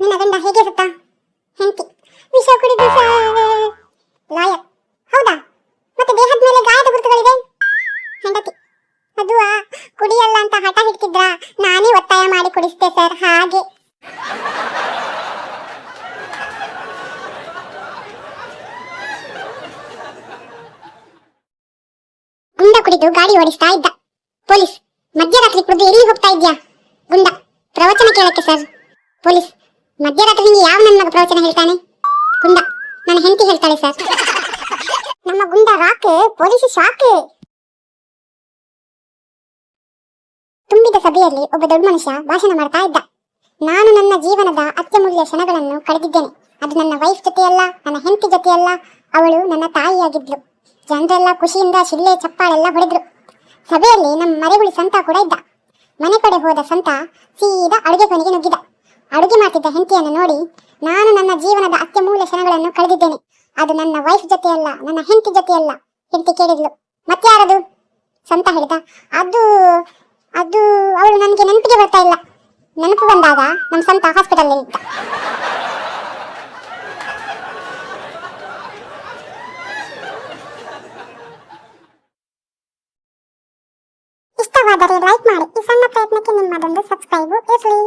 ನನ್ನ ಗಂಡ ಹೇಗೆ ಸತ್ತ? ಹೆಂಡತಿ. ವಿಷ ಕುಡಿದು ಲಾಯರ್. ಹೌದಾ? ಮತ್ತೆ ದೇಹದ ಮೇಲೆ ಗಾಯದ ಗುರುತುಗಳಿದೆ? ಹೆಂಡತಿ. ಅದು ಕುಡಿಯಲ್ಲ ಅಂತ ಹಠ ಹಿಡ್ತಿದ್ರ? ನಾನೇ ಒತ್ತಾಯ ಮಾಡಿ ಕುಡಿಸ್ತೆ ಸರ್, ಹಾಗೆ. ಗುಂಡ ಕುಡಿದು ಗಾಡಿ ಓಡಿಸ್ತಾ ಇದ್ದ. ಪೊಲೀಸ್, ಮಧ್ಯರಾತ್ರಿ ಕುಡಿದು ಎಲ್ಲಿ ಹೋಗ್ತಾ ಇದ್ಯಾ? ಗುಂಡ ಪ್ರವಚನ ಕೇಳಕ್ಕೆ ಸರ್ ಪೊಲೀಸ್ ಮಧ್ಯರಾತ್ರಿ ಮಗ ಪ್ರವಚನ ಹೇಳ್ತಾನೆ? ಗುಂಡ. ನನ್ನ ಹೆಂಡತಿ ಹೇಳ್ತಾಳೆ ಸರ್. ನಮ್ಮ ಗುಂಡ ರಾಕ್, ಪೊಲೀಸ್ ಶಾಕ್. ತುಂಬಿದ ಸಭೆಯಲ್ಲಿ ಒಬ್ಬ ದೊಡ್ಡ ಮನುಷ್ಯ ಭಾಷಣ ಮಾಡ್ತಾ ಇದ್ದ. ನಾನು ನನ್ನ ಜೀವನದ ಅತ್ಯಮೂಲ್ಯ ಕ್ಷಣಗಳನ್ನು ಕಳೆದಿದ್ದೇನೆ. ಅದು ನನ್ನ ವೈಫ್ ಜೊತೆಯಲ್ಲ, ನನ್ನ ಹೆಂಡತಿ ಜೊತೆಯಲ್ಲ. ಅವಳು ನನ್ನ ತಾಯಿಯಾಗಿದ್ಲು. ಜನರೆಲ್ಲ ಖುಷಿಯಿಂದ ಶಿಲ್ಲೆ ಚಪ್ಪಾಳೆಲ್ಲ ಹೊಡೆದ್ರು. ಸಭೆಯಲ್ಲಿ ನಮ್ಮ ಮರೆಗುಳಿ ಸಂತ ಕೂಡ ಇದ್ದ. ಮನೆ ಕಡೆ ಹೋದ ಸಂತ ಸೀದಾ ಅಡುಗೆ ಕೊನೆಗೆ ನುಗ್ಗಿದ. ಅಡುಗೆ ಮಾಡ್ತಿದ್ದ ಹೆಂಡತಿಯನ್ನು ನೋಡಿ ನಾನು ನನ್ನ ಜೀವನದ ಅತ್ಯಮೂಲ್ಯ ಕ್ಷಣಗಳನ್ನು ಕಳೆದಿದ್ದೇನೆ. ಅದು ನನ್ನ ವೈಫ್ ಜೊತೆಯಲ್ಲ, ನನ್ನ ಹೆಂಡತಿ ಜೊತೆಯಲ್ಲ, ಹೆಂಡತಿ ಕೇಳಿದ್ಲು. ಮತ್ತಾರದು? ಸಂತ ಹೇಳಿದ, ಅದು ಅದು ಅವಳು ನನಗೆ ನೆನಪಿಗೆ ಬರ್ತಾ ಇಲ್ಲ. ನೆನಪು ಬಂದಾಗ ನಮ್ಮ ಸಂತ ಹಾಸ್ಪಿಟಲ್ ಇದ್ದ ಇಷ್ಟವಾದರೆ ಲೈಕ್ ಮಾಡಿ. ಈ ಸಣ್ಣ ಪ್ರಯತ್ನಕ್ಕೆ ನಿಮ್ಮದೊಂದು ಸಬ್ಸ್ಕ್ರೈಬ್ ಇರಲಿ.